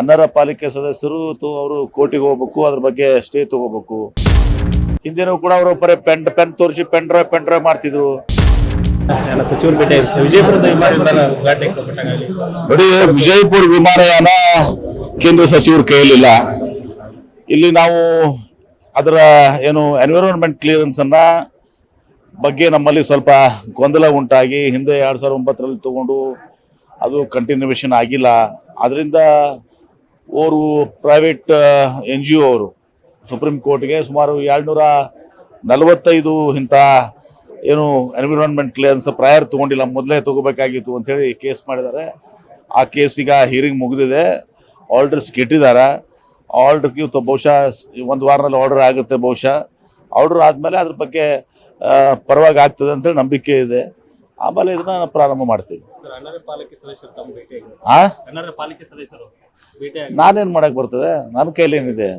ಅನ್ನರ ಪಾಲಿಕೆ ಸದಸ್ಯರು ಅವರು ಕೋರ್ಟಿಗೆ ಹೋಗ್ಬೇಕು ಅದ್ರ ಬಗ್ಗೆ ಸ್ಟೇ ತಗೋಬೇಕು. ಹಿಂದಿನೂ ಕೂಡ ಅವರು ಬರೀ ಪೆನ್ ಪೆನ್ ತೋರಿಸಿ ಪೆನ್ ಡ್ರೈವ್ ಪೆನ್ ಡ್ರೈವ್ ಮಾಡ್ತಿದ್ರು. ನೋಡಿ ವಿಜಯಪುರ ವಿಮಾನಯಾನ ಕೇಂದ್ರ ಸಚಿವರ ಕೈಯಲ್ಲಿಲ್ಲ. ಇಲ್ಲಿ ನಾವು ಅದರ ಏನು ಎನ್ವಿರಾನ್ಮೆಂಟ್ ಕ್ಲಿಯರೆನ್ಸ್ ಅನ್ನ ಬಗ್ಗೆ ನಮ್ಮಲ್ಲಿ ಸ್ವಲ್ಪ ಗೊಂದಲ ಉಂಟಾಗಿ ಹಿಂದೆ ಎರಡ್ ಸಾವಿರದ ಒಂಬತ್ತರಲ್ಲಿ ತಗೊಂಡು ಅದು ಕಂಟಿನ್ಯೂವೇಷನ್ ಆಗಿಲ್ಲ. ಅದರಿಂದ ಅವರು ಪ್ರೈವೇಟ್ ಎನ್ ಜಿ ಒ ಅವರು. ಸುಪ್ರೀಂ ಕೋರ್ಟ್ಗೆ ಸುಮಾರು ಏಳ್ನೂರ ನಲವತ್ತೈದು ಇಂಥ ಏನು ಎನ್ವಿರಾನ್ಮೆಂಟ್ ಕ್ಲಿಯರೆನ್ಸ್ ಪ್ರಯರ್ ತೊಗೊಂಡಿಲ್ಲ ಮೊದಲೇ ತಗೋಬೇಕಾಗಿತ್ತು ಅಂಥೇಳಿ ಕೇಸ್ ಮಾಡಿದ್ದಾರೆ. ಆ ಕೇಸಿಗೆ ಹಿಯರಿಂಗ್ ಹೀರಿಂಗ್ ಮುಗಿದಿದೆ. ಆರ್ಡರ್ಸ್ ಕೆಟ್ಟಿದ್ದಾರೆ ಆರ್ಡರ್ಗೆ ಬಹುಶಃ ಒಂದು ವಾರದಲ್ಲಿ ಆರ್ಡರ್ ಆಗುತ್ತೆ ಬಹುಶಃ. ಆರ್ಡರ್ ಆದಮೇಲೆ ಅದ್ರ ಬಗ್ಗೆ ಪರವಾಗಿ ಆಗ್ತದೆ ಅಂತೇಳಿ ನಂಬಿಕೆ ಇದೆ. ಆಮೇಲೆ ಇದನ್ನ ಪ್ರಾರಂಭ ಮಾಡ್ತೀವಿ. ನಾನೇನು ಮಾಡಕ್ ಬರ್ತದೆ? ನನ್ನ ಏನಿದೆ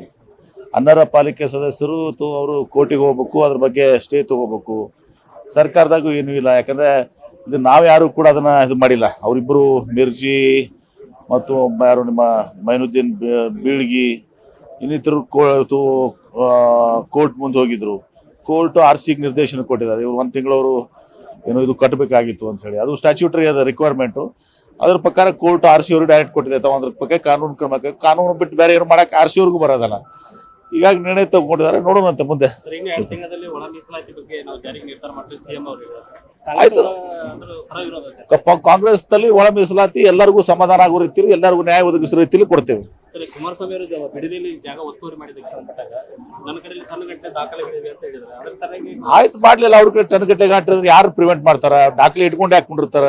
ಅನ್ನರ ಪಾಲಿಕೆ ಸದಸ್ಯರು ಅವರು ಕೋರ್ಟಿಗೆ ಹೋಗ್ಬೇಕು, ಅದ್ರ ಬಗ್ಗೆ ಸ್ಟೇ ತಗೋಬೇಕು. ಸರ್ಕಾರದಾಗೂ ಏನೂ ಇಲ್ಲ. ಯಾಕಂದ್ರೆ ಇದು ನಾವು ಯಾರು ಕೂಡ ಅದನ್ನ ಇದು ಮಾಡಿಲ್ಲ. ಅವರಿಬ್ಬರು ಮಿರ್ಜಿ ಮತ್ತು ಯಾರು ನಿಮ್ಮ ಮೈನುದ್ದೀನ್ ಬೀಳ್ಗಿ, ಇನ್ನಿತರು ಕೋರ್ಟ್ ಮುಂದೆ ಹೋಗಿದ್ರು. ಕೋರ್ಟ್ ಆರ್ ಸಿಗೆ ನಿರ್ದೇಶನ ಕೊಟ್ಟಿದ್ದಾರೆ. ಇವ್ರು ಒಂದು ತಿಂಗಳವರು ಏನು ಇದು ಕಟ್ಟಬೇಕಾಗಿತ್ತು ಅಂತ ಹೇಳಿ. ಅದು ಸ್ಟ್ಯಾಚ್ಯೂಟರಿ ಅದ ರಿಕ್ವೈರ್ಮೆಂಟು ಅದ್ರ ಪ್ರಕಾರ ಕೋರ್ಟ್ ಆರ್ ಸಿ ಅವ್ರಿಗೆ ಡೈರೆಕ್ಟ್ ಕೊಟ್ಟಿದೆ ತಾವು ಅದ್ರ ಬಗ್ಗೆ ಕಾನೂನು ಕ್ರಮ ಕಾನೂನು ಬಿಟ್ಟು ಬೇರೆ ಏನು ಮಾಡಕ್ಕೆ ಆರ್ ಸಿ ಅವ್ರಿಗೂ ಬರೋದಲ್ಲ. ಹೀಗಾಗಿ ನಿರ್ಣಯ ತಗೊಂಡಿದ್ದಾರೆ ನೋಡೋಣಂತೆ ಮುಂದೆ. ಆಯ್ತು. ಕಾಂಗ್ರೆಸ್ನಲ್ಲಿ ಒಳ ಮೀಸಲಾತಿ ಎಲ್ಲರಿಗೂ ಸಮಾಧಾನ ಆಗೋ ರೀತಿಯಲ್ಲಿ ಎಲ್ಲರಿಗೂ ನ್ಯಾಯ ಒದಗಿಸೋ ರೀತಿಯಲ್ಲಿ ಕೊಡ್ತೇವೆ. ಕುಮಾರಸ್ವಾಮಿ ಅವರು ಜಾಗ ಒತ್ತುವರಿ ಆಯ್ತು ಮಾಡ್ಲಿಲ್ಲ. ಅವ್ರ ಕಡೆ ಟನ್ ಗಟ್ಟೆ ಗಾಟ್ರಿದ್ರೆ ಯಾರು ಪ್ರಿವೆಂಟ್ ಮಾಡ್ತಾರ? ದಾಖಲೆ ಇಟ್ಕೊಂಡು ಹಾಕೊಂಡಿರ್ತಾರ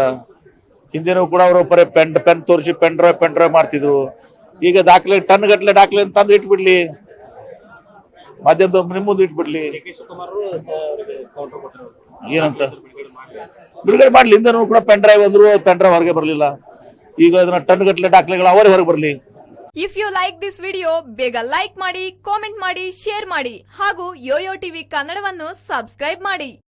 ಹಿಂದೆನೂ ಕೂಡ ಅವರು ಬರೀ ಪೆನ್ ಪೆನ್ ತೋರಿಸಿ, ಪೆನ್ ಡ್ರೈವ್ ಪೆನ್ ಡ್ರೈವ್ ಮಾಡ್ತಿದ್ರು. ಈಗ ದಾಖಲೆ ಟನ್ ಗಟ್ಟಲೆ ದಾಖಲೆ ತಂದು ಇಟ್ಬಿಡ್ಲಿ. ಮಧ್ಯದ ನಿಮ್ಮ ಮುಂದೆ ಇಟ್ಬಿಡ್ಲಿ. ಏನಂತ? ಬಿಡುಗಡೆ ಮಾಡಿ ಬಿಡುಗಡೆ ಮಾಡ್ಲಿ. ಹಿಂದೆನೂ ಕೂಡ ಪೆನ್ ಡ್ರೈವ್ ಅಂದ್ರು, ಪೆನ್ ಡ್ರೈವ್ ಹೊರಗೆ ಬರಲಿಲ್ಲ. ಈಗ ಅದನ್ನ ಟನ್ ಗಟ್ಟಲೆ ದಾಖಲೆಗಳು ಅವರೇ ಹೊರಗೆ ಬರಲಿ. If you like this video ಬೇಗ ಲೈಕ್ ಮಾಡಿ ಕಾಮೆಂಟ್ ಮಾಡಿ ಶೇರ್ ಮಾಡಿ ಹಾಗೂ ಯೋಯೋ ಟಿವಿ ಕನ್ನಡವನ್ನು ಸಬ್ಸ್ಕ್ರೈಬ್ ಮಾಡಿ.